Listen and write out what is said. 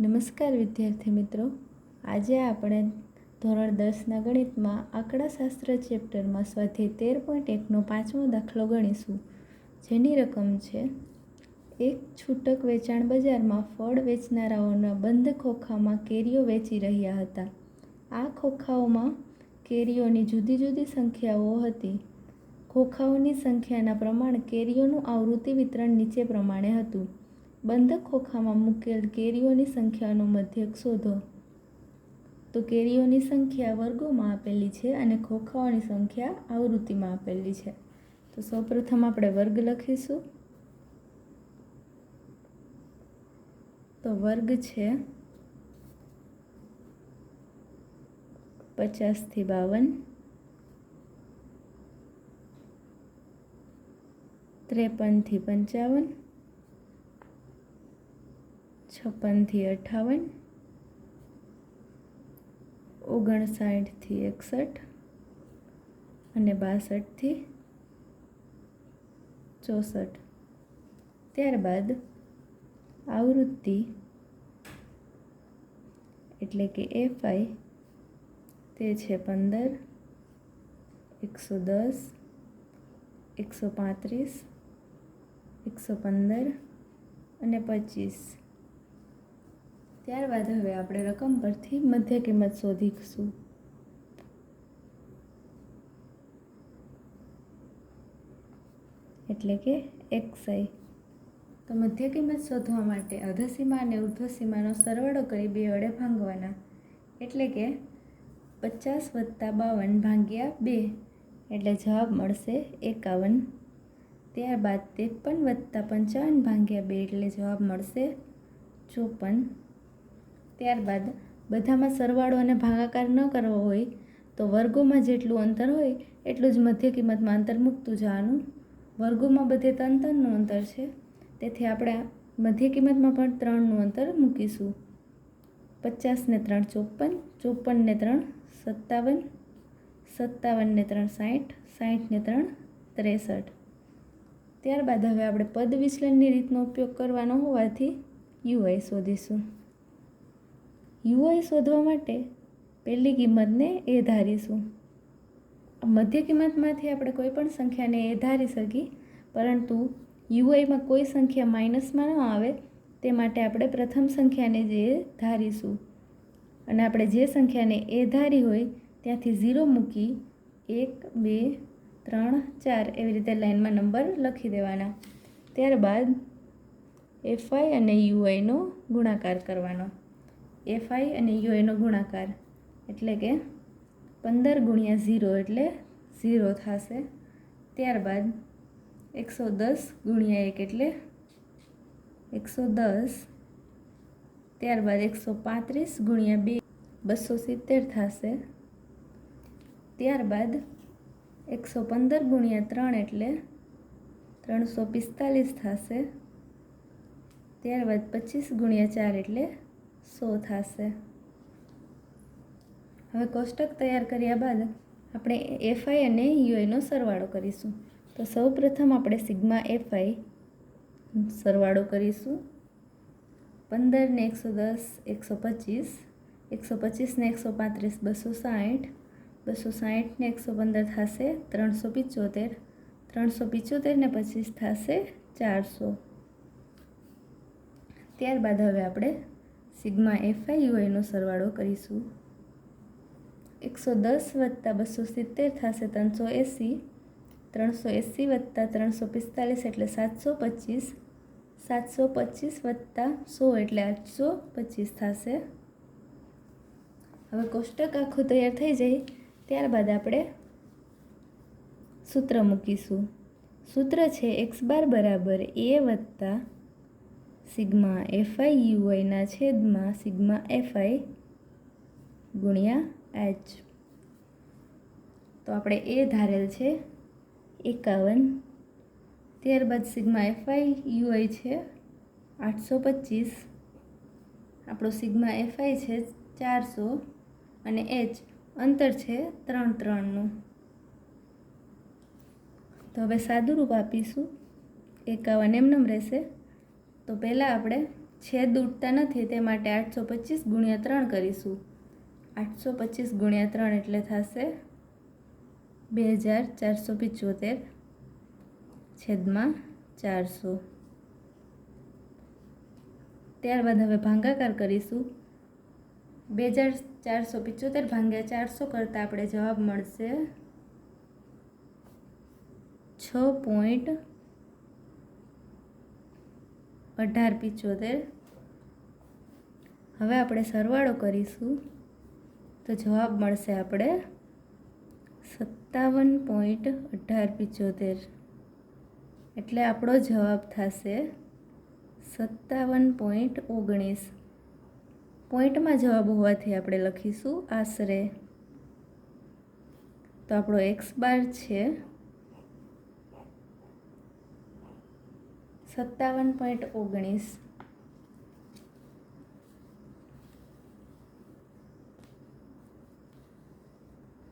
નમસ્કાર વિદ્યાર્થી મિત્રો. આજે આપણે ધોરણ દસના ગણિતમાં આંકડાશાસ્ત્ર ચેપ્ટરમાં સ્વાધ્યાય તેર પોઈન્ટ એકનો પાંચમો દાખલો ગણીશું. જેની રકમ છે, એક છૂટક વેચાણ બજારમાં ફળ વેચનારાઓના બંધ ખોખામાં કેરીઓ વેચી રહ્યા હતા. આ ખોખાઓમાં કેરીઓની જુદી જુદી સંખ્યાઓ હતી. ખોખાઓની સંખ્યાના પ્રમાણ કેરીઓનું આવૃત્તિ વિતરણ નીચે પ્રમાણે હતું. બંધ ખોખામાં મૂકેલ કેરીઓની સંખ્યાનો મધ્યક શોધો. તો કેરીઓની સંખ્યા વર્ગોમાં આપેલી છે અને ખોખાઓની સંખ્યા આવૃત્તિમાં આપેલી છે. તો સૌપ્રથમ આપણે વર્ગ લખીશું. તો વર્ગ છે પચાસથી બાવન ત્રેપનથી પંચાવન છપ્પનથી અઠાવન, ઓગણસાઠથી એકસઠ અને બાસઠથી ચોસઠ. ત્યારબાદ આવૃત્તિ એટલે કે એફઆઈ તે છે પંદર, એકસો દસ, એકસો પાંત્રીસ, એકસો પંદર અને પચીસ. ત્યારબાદ હવે આપણે રકમ પરથી મધ્ય કિંમત શોધીશું. એટલે કે એક્સઆઈ. તો મધ્ય કિંમત શોધવા માટે અધસીમા અને ઉર્ધ્વસીમાનો સરવાળો કરી બે વડે ભાંગવાના. એટલે કે પચાસ વત્તા બાવન ભાંગ્યા બે. એટલે જવાબ મળશે એકાવન. ત્યારબાદ ત્રેપન વત્તા પંચાવન ભાંગ્યા બે એટલે જવાબ મળશે ચોપન. ત્યારબાદ બધામાં સરવાળો અને ભાગાકાર ન કરવો હોય તો વર્ગોમાં જેટલું અંતર હોય એટલું જ મધ્ય કિંમતમાં અંતર મૂકતું જવાનું. વર્ગોમાં બધે ત્રણ ત્રણનું અંતર છે. તેથી આપણે મધ્ય કિંમતમાં પણ ત્રણનું અંતર મૂકીશું. પચાસને ત્રણ ચોપન ચોપનને ત્રણ સત્તાવન સત્તાવનને ત્રણ સાઠ સાઠને ત્રણ ત્રેસઠ. ત્યારબાદ હવે આપણે પદ વિચલનની રીતનો ઉપયોગ કરવાનો હોવાથી યુઆઈ શોધીશું. યુઆઈ શોધવા માટે પહેલી કિંમતને એ ધારીશું. મધ્ય કિંમતમાંથી આપણે કોઈ પણ સંખ્યાને એ ધારી શકીએ, પરંતુ યુઆઈમાં કોઈ સંખ્યા માઇનસમાં ન આવે, તે માટે આપણે પ્રથમ સંખ્યાને જે ધારીશું. અને આપણે જે સંખ્યાને એ ધારી હોય, ત્યાંથી ઝીરો મૂકી એક, બે, ત્રણ, ચાર એવી રીતે લાઇનમાં નંબર લખી દેવાના. ત્યારબાદ એફઆઈ અને યુઆઈનો ગુણાકાર કરવાનો. એફઆઈ અને યુ એનો ગુણાકાર. એટલે કે પંદર ગુણ્યા ઝીરો એટલે ઝીરો થશે. ત્યારબાદ એકસો દસ ગુણ્યા એક એટલે એકસો દસ. ત્યારબાદ એકસો પાંત્રીસ ગુણ્યા બે બસો સિત્તેર થશે. ત્યારબાદ એકસો પંદર ગુણ્યા ત્રણ એટલે ત્રણસો પિસ્તાલીસ થશે. ત્યારબાદ પચીસ ગુણ્યા ચાર એટલે સો થશે. હવે કોષ્ટક તૈયાર કર્યા બાદ આપણે એફઆઈ અને યુઆઈનો સરવાળો કરીશું. તો સૌ પ્રથમ આપણે સિગ્મા એફઆઈ સરવાળો કરીશું. પંદરને એકસો દસ, એકસો પચીસ, એકસો પચીસને એકસો પાંત્રીસ, બસો સાઠ બસો સાઠને એકસો પંદર થશે ત્રણસો પિચોતેર, ત્રણસો પિચોતેરને પચીસ થશે ચારસો. ત્યારબાદ હવે આપણે સિગ્મા એફઆઈ એનો સરવાળો કરીશું. એકસો દસ વત્તા બસો સિત્તેર થશે ત્રણસો એંસી. ત્રણસો એંસી વત્તા ત્રણસો પિસ્તાલીસ એટલે સાતસો પચીસ. સાતસો પચીસ વત્તા સો એટલે આઠસો પચીસ થશે. હવે કોષ્ટક આખું તૈયાર થઈ જાય. ત્યારબાદ આપણે સૂત્ર મૂકીશું. સૂત્ર છે એક્સ બાર બરાબર એ વત્તા સિગ્મા એફઆઈ યુઆઈના છેદમાં સિગ્મા એફઆઈ ગુણ્યા એચ. તો આપણે એ ધારેલ છે એકાવન. ત્યારબાદ સિગ્મા એફઆઈ યુઆઈ છે આઠસો પચીસ. આપણો સિગ્મા એફઆઈ છે ચારસો અને એચ અંતર છે ત્રણ ત્રણનું. તો હવે સાદુરૂપ આપીશું. એકાવન એમનેમ રહેશે. તો પહેલાં આપણે છેદ ઉડતા નથી તે માટે આઠસો પચીસ ગુણ્યા ત્રણ કરીશું. આઠસો પચીસ ગુણ્યા ત્રણ એટલે થશે બે હજાર ચારસો પંચોતેર છેદમાં ચારસો. ત્યારબાદ હવે ભાંગાકાર કરીશું. બે હજાર ચારસો પંચોતેર ભાંગ્યા ચારસો કરતાં આપણે જવાબ મળશે છ પોઈન્ટ અઢાર પિચોતેર. હવે આપણે સરવાળો કરીશું. તો જવાબ મળશે આપણે સત્તાવન પોઈન્ટ અઢાર પિચોતેર. એટલે આપણો જવાબ થશે સત્તાવન પોઈન્ટ ઓગણીસ. પોઈન્ટમાં જવાબ હોવાથી આપણે લખીશું આશરે. તો આપણો એક્સ બાર છે. સત્તાવન પોઈન્ટ ઓગણીસ.